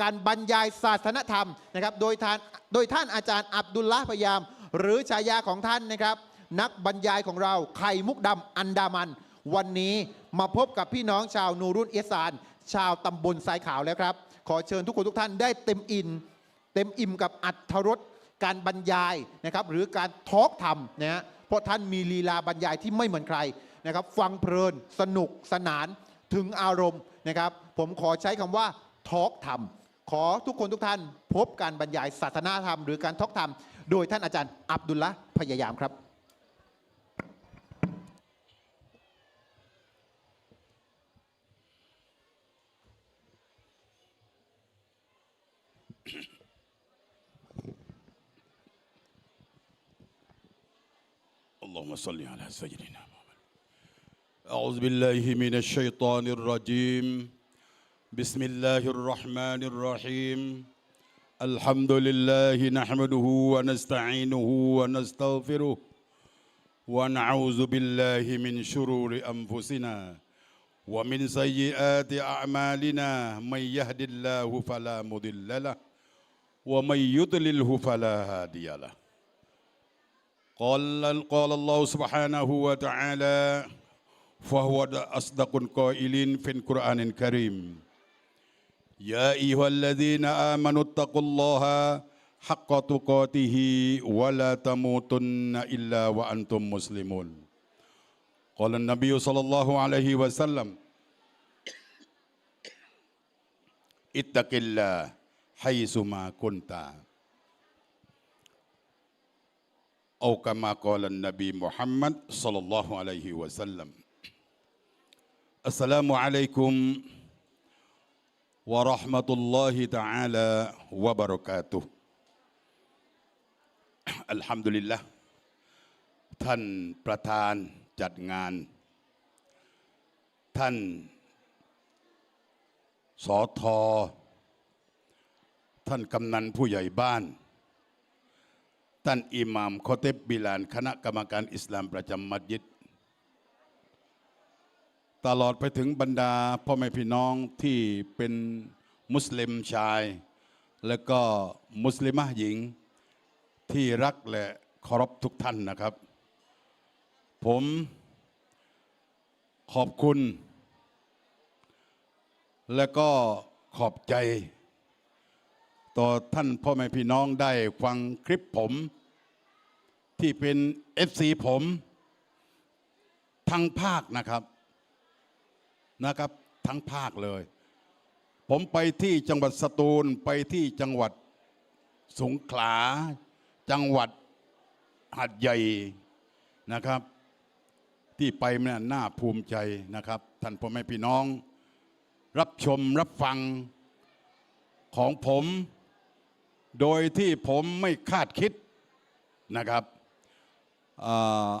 การบรรยายศาสนธรรมนะครับโดยท่านโดยท่านอาจารย์อับดุลละพยายาม หรือฉายาของท่านนะครับ นักบรรยายของเราไข่มุกดำอันดามัน วันนี้มาพบกับพี่น้องชาวนูรุนเอสาน ชาวตำบลทรายขาวแล้วครับ ขอเชิญทุกคนทุกท่านได้เต็มอิน เต็มอิ่มกับอัธรสการบรรยายนะครับหรือการทอล์กธรรมนะฮะเพราะท่านมีลีลาบรรยายที่ไม่เหมือนใครนะครับฟังเพลินสนุกสนานถึงอารมณ์นะครับผมขอใช้คำว่าทอล์กธรรม ขอทุกคนทุกท่านพบการบรรยายศาสนาธรรม หรือการทอล์กธรรม โดยท่านอาจารย์อับดุลละห์พยายามครับ اللهم صل على سيدنا محمد أعوذ بالله من الشيطان الرجيم بسم الله الرحمن الرحيم. الحمد لله نحمده ونستعينه ونستغفره ونعوذ بالله من شرور أنفسنا ومن سيئات أعمالنا. من يهد الله فلا مضل له ومن يضلله فلا هادي له. قال قال الله سبحانه وتعالى فهو أصدق القائلين في القرآن الكريم. يا أيها الذين آمنوا اتقوا الله حق تقاته ولا تموتن إلا وأنتم مسلمون. قال النبي صلى الله عليه وسلم اتق الله حيثما كنت. أو كما قال النبي محمد صلى الله عليه وسلم السلام عليكم วะราะห์มะตุลลอฮิตะอาลาวะบะเรากาตุอัลฮัมดุลิลละท่านประธานจัดงาน ท่านสอทอท่านกำนันผู้ใหญ่บ้าน ท่านอิหมามคอเตบบิลาน คณะกรรมการอิสลามประจำมัดยิด ตลอดไปถึงบรรดาพ่อแม่พี่น้องที่เป็นมุสลิมชาย และก็มุสลิมหญิงที่รักและเคารพทุกท่านนะครับ ผมขอบคุณ และก็ขอบใจ ต่อท่านพ่อแม่พี่น้องได้ฟังคลิปผม ที่เป็น FC ผม ทั้งภาคนะครับ นะครับทั้งภาคเลย ผมไปที่จังหวัดสตูลไปที่จังหวัดสงขลา จังหวัดหัดใหญ่นะครับ ที่ไปเนี่ยน่าภูมิใจนะครับท่านพ่อแม่พี่น้อง รับชมรับฟังของผม โดยที่ผมไม่คาดคิดนะครับ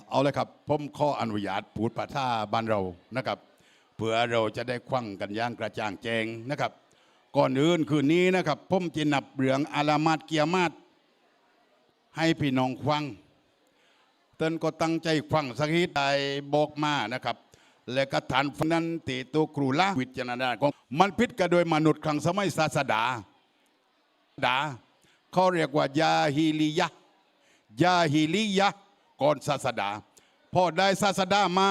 เอาเลยครับ ผมขออนุญาตพูดภาษาบ้านเรานะครับ เพื่อเราจะได้ควังกันย่างกระจ่างแจงนะครับ ก่อนอื่นคืนนี้นะครับผมจะนับเรื่องอาลามาดเกียรมาดให้พี่น้องควังเต้นก็ตั้งใจควังสักทีใดบอกมานะครับ และก็ฐานฟนั้นติตัวครูละวิจารณาของมันพิษกันโดยมนุษย์ครั้งสมัยศาสดาดาเขาเรียกว่ายาฮิลียะยาฮิลียะก่อนศาสดาพอได้ศาสดามา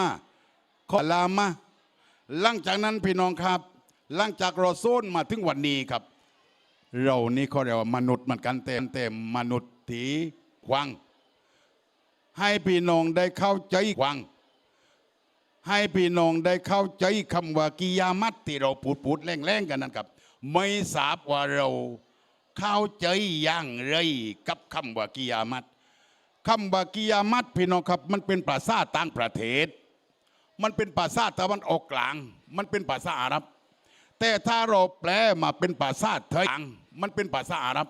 ขอลามา หลังจากนั้นพี่น้องครับ หลังจากรอโซนมาถึงวันนี้ครับ เรานี่เขาเรียกว่ามนุษย์เหมือนกันเต็มเต็มมนุษย์ถีควัง ให้พี่น้องได้เข้าใจควังให้พี่น้องได้เข้าใจคำว่ากิยามัตที่เราพูดพูดแรงๆกันนั่นครับ ไม่ทราบว่าเราเข้าใจอย่างไรกับคำว่ากิยามัตคำว่ากิยามัตพี่น้องครับ มันเป็นภาษาต่างประเทศ มันเป็นภาษาตะวันออกกลาง มันเป็นภาษาอาหรับ แต่ถ้าเราแปลมาเป็นภาษาไทยมันเป็นภาษาอาหรับ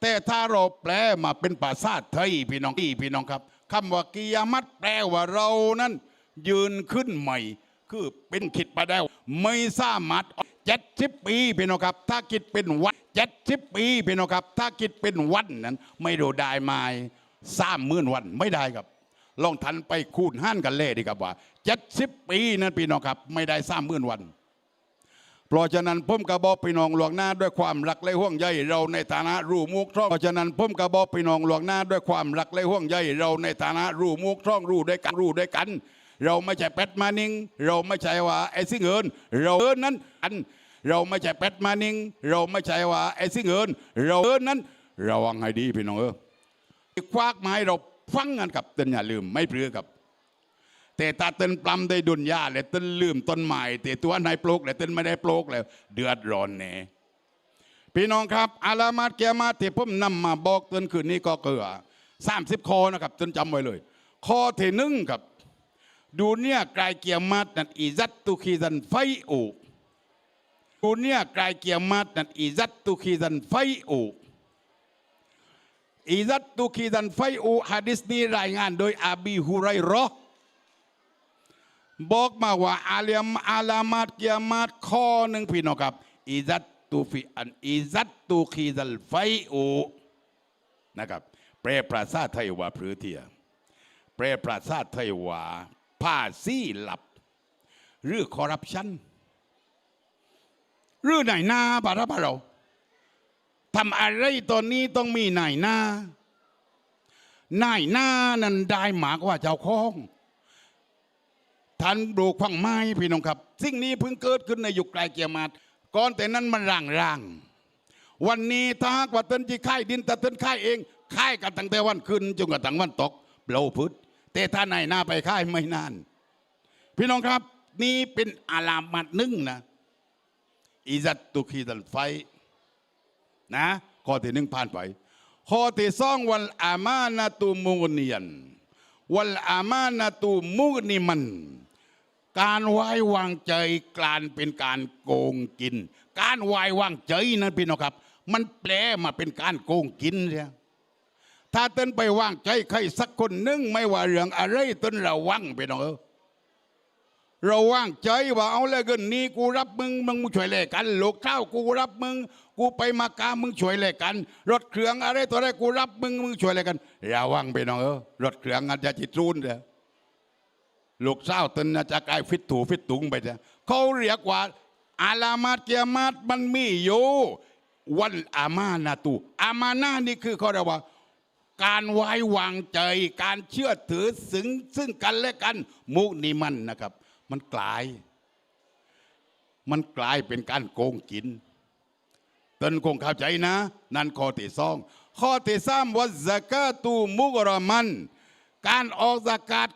แต่ถ้าเราแปลมาเป็นภาษาไทยพี่น้องพี่พี่น้องครับคำว่ากิยามัตแปลว่าเรานั้น ยืนขึ้นใหม่ คือเป็นขิดไปแล้วไม่สามารถเจ็ดสิบปีพี่น้องครับ ถ้าคิดเป็นวันเจ็ดสิบปีพี่น้องครับ ถ้าคิดเป็นวันนั้น ไม่รู้ได้ไหมสามหมื่นวันไม่ได้ครับ ลองทันไปคูณห้านกันเล่ดีครับว่าเจ็ดสิบปีนั้นพี่น้องครับ ไม่ได้สามหมื่นวัน เพราะฉะนั้นผมกระบอกพี่น้องหลวงหน้าด้วยความรักและห่วงใยเราในฐานะรูมุกท่องเพราะฉะนั้นผมกระบอกพี่น้องหลวงหน้าด้วยความรักและห่วงใยเราในฐานะรูมุกท่องรูด้วยกันรูด้วยกัน เราไม่ใช่เป็ดมานิงเราไม่ใช่ว่าไอ้สิ่งเงินเราเอินนั้นอันเราไม่ใช่เป็ดมานิงเราไม่ใช่ว่าไอ้สิ่งเงินเราเอินนั้นระวังให้ดีพี่น้องเออควักไม้เรา ฟังกันกับเตือนอย่าลืมไม่เปลือกับแต่ตาเต้นปลำได้ดุนยาเลยเต้นลืมต้นไม้แต่ตัวนายปลูกเลยเต้นไม่ได้ปลูกเลยเดือดร้อนแน่พี่น้องครับ อาลามาดเกียรมาที่ผมนำมาบอกเต้นคืนนี้ก็เกลือสามสิบข้อนะครับเต้นจำไว้เลยข้อที่หนึ่งครับ ดูเนี่ยกลายเกียรมาดนัดอีซัตตุคีซันไฟอูดูเนี่ยกลายเกียรมาดนัดอีซัตตุคีซันไฟอู อีซัตตุคีซันไฟอูฮะดิษนี้รายงานโดยอาบีฮุไรราะห์บอกมาว่าอาเลียมอาลามาตเกียามาตข้อหนึ่งพี่น้องครับอิซัตตูฟิอันอิซัตตูคีซัลไฟอูนะครับแปลภาษาไทยว่าพรือเทียแปลภาษาไทยว่าภาษีหลับ หรือคอร์รัปชันหรือไหนหน้าบาระบาเรา ทำอะไรตอนนี้ต้องมีนายหน้านายหน้านั้นได้หมากว่าเจ้าของท่านปลูกฟังไม้พี่น้องครับ สิ่งนี้เพิ่งเกิดขึ้นในยุคไกลเกียรมาก่อนแต่นั้นมันร่างร่างวันนี้ถ้าหากว่าเต้นที่ค่ายดินแต่เต้นค่ายเองค่ายกันตั้งแต่วันขึ้นจนกระทั่งวันตกเปล่าพุทธแต่ถ้าไหนหน้าไปค่ายไม่นาน พี่น้องครับ นี่เป็นอาลามัดหนึ่งนะอิซัตตุคีดันไฟ นะข้อที่หนึ่งผ่านไปข้อที่สองวัลอามานาตูมูเนียนวัลอามานาตูมูนิมัน การไว้วางใจการเป็นการโกงกิน การไว้วางใจนั้นพี่น้องครับ มันแปลมาเป็นการโกงกินเนี่ยถ้าเต้นไปวางใจใครสักคนหนึงไม่ว่าเรื่องอะไรเต้นระวังพี่น้องเออเราว่างใจว่าเอาเลยเงินนี้กูรับมึงมึงช่วยแลกกันลูกเท้ากูรับมึง กูไปมากามึงช่วยแลกกัน รถเครื่องอะไรตัวอะไรกูรับมึงมึงช่วยแลกกันระวังไปน้องเออรถเครื่องอาจจะจิตรูนเด้อลูกเท้าตนอาจจะกลายฟิตถูฟิตตุงไปเด้อเขาเรียกว่าอาลามาตเกียมาตมันมีอยู่วันอามานาตูอามานานี่คือเขาเรียกว่า การไว้วางใจ การเชื่อถือซึ่งซึ่งกันและกัน มุนิมันนะครับ มันกลาย มันกลายเป็นการโกงกิน ตนคงเข้าใจนะ นั่นข้อที่สองข้อที่สามว่าสกาตูมุกรมัน การออกสกาด